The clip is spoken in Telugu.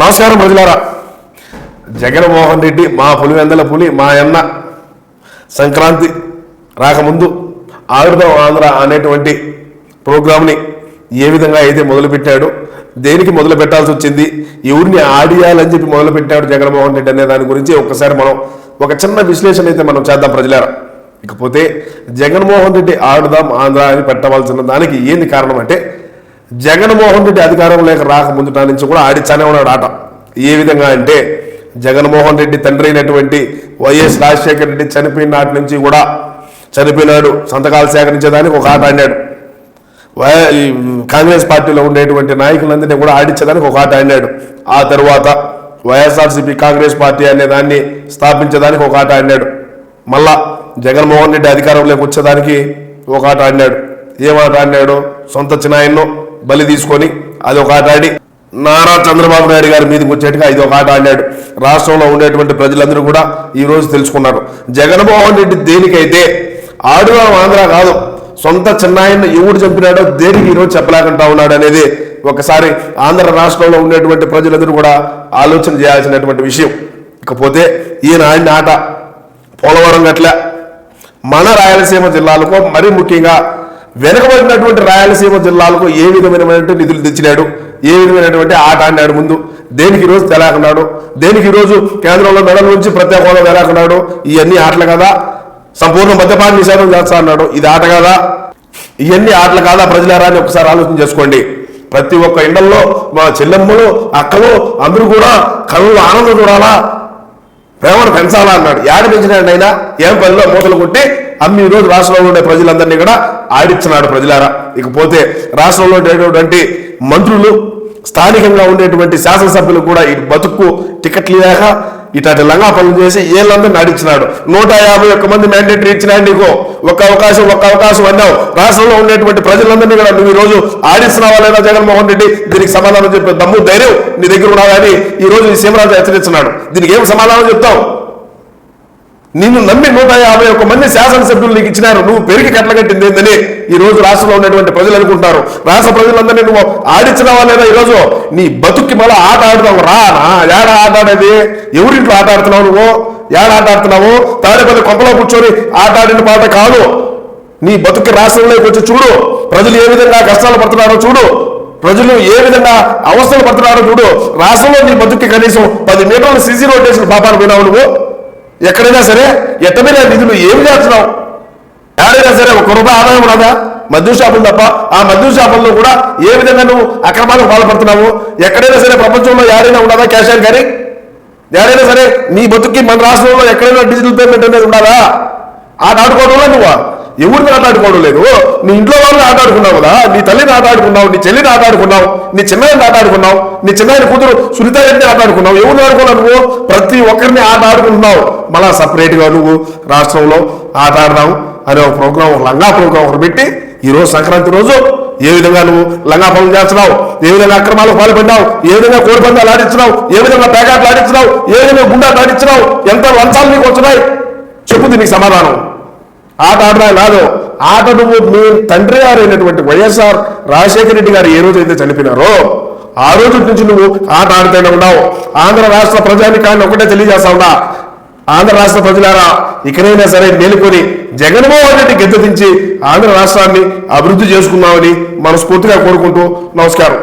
నమస్కారం ప్రజలారా. జగన్మోహన్ రెడ్డి మా పులివెందల పులి మా అన్న సంక్రాంతి రాకముందు ఆయుర్దం ఆంధ్ర అనేటువంటి ప్రోగ్రామ్ని ఏ విధంగా అయితే మొదలుపెట్టాడు దేనికి మొదలు పెట్టాల్సి వచ్చింది ఎవరిని ఆడియాలని చెప్పి మొదలుపెట్టాడు జగన్మోహన్ రెడ్డి అనే దాని గురించి ఒక్కసారి మనం ఒక చిన్న విశ్లేషణ అయితే మనం చేద్దాం ప్రజలారా. ఇకపోతే జగన్మోహన్ రెడ్డి ఆడుదాం ఆంధ్ర అని పెట్టవలసిన దానికి ఏంది కారణం అంటే జగన్మోహన్ రెడ్డి అధికారంలోకి రాకముందు నుంచి కూడా ఆడిచ్చానే ఉన్నాడు ఆట. ఏ విధంగా అంటే జగన్మోహన్ రెడ్డి తండ్రి అయినటువంటి వైఎస్ రాజశేఖర రెడ్డి చనిపోయిన నాటి నుంచి కూడా చనిపోయినాడు సంతకాలు సేకరించేదానికి ఒక ఆట ఆడినాడు. ఈ కాంగ్రెస్ పార్టీలో ఉండేటువంటి నాయకులందరినీ కూడా ఆడించేదానికి ఒక ఆట ఆడినాడు. ఆ తర్వాత వైఎస్ఆర్సీపీ కాంగ్రెస్ పార్టీ అనే దాన్ని స్థాపించేదానికి ఒక ఆట ఆడినాడు. మళ్ళా జగన్మోహన్ రెడ్డి అధికారంలోకి వచ్చేదానికి ఒక ఆట ఆడినాడు. ఏమాట ఆట ఆడినాడు? సొంత చిన్నాయన్నో బలి తీసుకొని అది ఒక ఆట ఆడి నారా చంద్రబాబు నాయుడు గారి మీదకి వచ్చేట్టుగా ఇది ఒక ఆట ఆడాడు. రాష్ట్రంలో ఉండేటువంటి ప్రజలందరూ కూడా ఈ రోజు తెలుసుకున్నారు. జగన్మోహన్ రెడ్డి దేనికైతే ఆడుదాం ఆంధ్ర కాదు సొంత చిన్నాయన్ని ఎవడు చంపినాడో దేనికి ఈరోజు చెప్పలేకుండా ఉన్నాడు అనేది ఒకసారి ఆంధ్ర రాష్ట్రంలో ఉండేటువంటి ప్రజలందరూ కూడా ఆలోచన చేయాల్సినటువంటి విషయం. ఇకపోతే ఈయన ఆడిన ఆట పోలవరం గట్ల మన రాయలసీమ జిల్లాలకు మరీ ముఖ్యంగా వెనుకబడినటువంటి రాయలసీమ జిల్లాలకు ఏ విధమైనటువంటి నిధులు తెచ్చినాడు? ఏ విధమైనటువంటి ఆట ఆడినాడు ముందు? దేనికి ఈరోజు తెలాకున్నాడు? దేనికి ఈరోజు కేంద్రంలో మెడల నుంచి ప్రత్యేక హోదా తెలాకున్నాడు? ఇవన్నీ ఆటలు కదా? సంపూర్ణ మద్యపాన నిషేధం చేస్తా అన్నాడు. ఇది ఆట కాదా? ఇవన్నీ ఆటలు కాదా ప్రజలారా అని ఒకసారి ఆలోచన చేసుకోండి. ప్రతి ఒక్క ఇండల్లో మా చెల్లెమ్మలు అక్కలు అందరూ కూడా కళ్ళు ఆనందం చూడాలా? ప్రేమను పెంచాలా అన్నాడు. యాడ పెంచినాడు ఆయన? ఏం పనిలో మూతలు కొట్టి అమ్మి ఈరోజు రోజు రాష్ట్రంలో ఉండే ప్రజలందరినీ కూడా ఆడిస్తున్నాడు ప్రజలారా. ఇకపోతే రాష్ట్రంలో ఉండేటువంటి మంత్రులు స్థానికంగా ఉండేటువంటి శాసనసభ్యులు కూడా ఈ బతుకు టికెట్లు లేక ఇట్లాంటి లంగా పనులు చేసి ఏళ్ళందరూ నడిచినాడు నూట యాభై ఒక్క మంది మ్యాండేటరీ ఇచ్చినా నీకు? ఒక్క అవకాశం ఒక్క అవకాశం అన్నావు. రాష్ట్రంలో ఉండేటువంటి ప్రజలందరినీ కూడా నువ్వు ఈ రోజు ఆడిస్తున్నావా లేదా జగన్మోహన్ రెడ్డి? దీనికి సమాధానం చెప్పే దమ్ము ధైర్యం నీ దగ్గర ఉన్నావని ఈ రోజు ఈ సీమరాజు హెచ్చరిస్తున్నాడు. దీనికి ఏం సమాధానం చెప్తావు? నిన్ను నమ్మి నూట యాభై ఒక్క మంది శాసనసభ్యులు నీకు ఇచ్చినారు. నువ్వు పెరిగి కట్టగట్టింది ఏందని ఈ రోజు రాష్ట్రంలో ఉన్నటువంటి ప్రజలు అనుకుంటారు. రాష్ట్ర ప్రజలందరినీ నువ్వు ఆడించినావా లేదా ఈ రోజు? నీ బతుక్కి మళ్ళీ ఆట ఆడుతావు రా ఏడా ఏడ ఆట ఆడేది? ఎవరింట్లో ఆట ఆడుతున్నావు నువ్వు? ఏడ ఆట ఆడుతున్నావు? తాడేపల్లి కొంపలో కూర్చొని ఆట ఆడిన పాట కాదు. నీ బతుక్కి రాష్ట్రంలోకి వచ్చి చూడు. ప్రజలు ఏ విధంగా కష్టాలు పడుతున్నారో చూడు. ప్రజలు ఏ విధంగా అవస్థలు పడుతున్నారో చూడు. రాష్ట్రంలో నీ బతుక్కి కనీసం పది మీటర్ల సీసీ రోడ్ వేసిన పాపాలు పోయినావు నువ్వు. ఎక్కడైనా సరే ఎట్టమైన నిధులు ఏమి చేస్తున్నావు? ఎవరైనా సరే ఒక రూపాయి ఆదాయం ఉన్నదా? మద్యం షాపులు తప్ప. ఆ మద్యం షాపుల్లో కూడా ఏ విధంగా నువ్వు అక్రమాలకు పాల్పడుతున్నావు? ఎక్కడైనా సరే ప్రపంచంలో ఏడైనా ఉండదా క్యాషియర్ గారి ఎవరైనా సరే నీ బతుక్కి మన రాష్ట్రంలో ఎక్కడైనా డిజిటల్ పేమెంట్ అనేది ఉండాలా? ఆ నాటుకోవడంలో నువ్వు? ఎవరిని ఆట ఆడుకోవడం లేదు నీ ఇంట్లో వాళ్ళని ఆటాడుకున్నావు కదా? నీ తల్లిని ఆటాడుకున్నావు నీ చెల్లిని ఆట ఆడుకున్నావు నీ చిన్నాయని ఆటాడుకున్నావు నీ చిన్నాయని కూతురు సునీత గారిని ఆటాడుకున్నావు. ఎవరిని ఆడుకున్నావు నువ్వు? ప్రతి ఒక్కరిని ఆట ఆడుకుంటున్నావు. మళ్ళా సపరేట్గా నువ్వు రాష్ట్రంలో ఆట ఆడదాం అనే ఒక ప్రోగ్రాం ఒక లంగా ప్రోగ్రాం ఒకటి పెట్టి ఈరోజు సంక్రాంతి రోజు ఏ విధంగా నువ్వు లంగా పనులు చేస్తున్నావు? ఏ విధంగా అక్రమాలకు పాల్పడినావు ఏ విధంగా కోడిపందాలు ఆడించినావు? ఏ విధంగా పేకాట్లు ఆడించినావు? ఏ విధంగా గుండాలు ఆడించినావు? ఎంత లంచాలు నీకు వచ్చినాయి? చెప్పు దీనికి సమాధానం. ఆట ఆడరా నాదో. ఆట నువ్వు మీ తండ్రి గారు అయినటువంటి వైఎస్ఆర్ రాజశేఖర రెడ్డి గారు ఏ రోజు అయితే చనిపోయినారో ఆ రోజు నుంచి నువ్వు ఆట ఆడుతూనే ఉన్నావు. ఆంధ్ర రాష్ట్ర ప్రజానికాన్ని ఒకటే తెలియజేస్తా ఉన్నా. ఆంధ్ర రాష్ట్ర ప్రజలారా ఇకనైనా సరే మేలుకొని జగన్మోహన్ రెడ్డి గెద్దెదించి ఆంధ్ర రాష్ట్రాన్ని అభివృద్ధి చేసుకున్నామని మనస్ఫూర్తిగా కోరుకుంటూ నమస్కారం.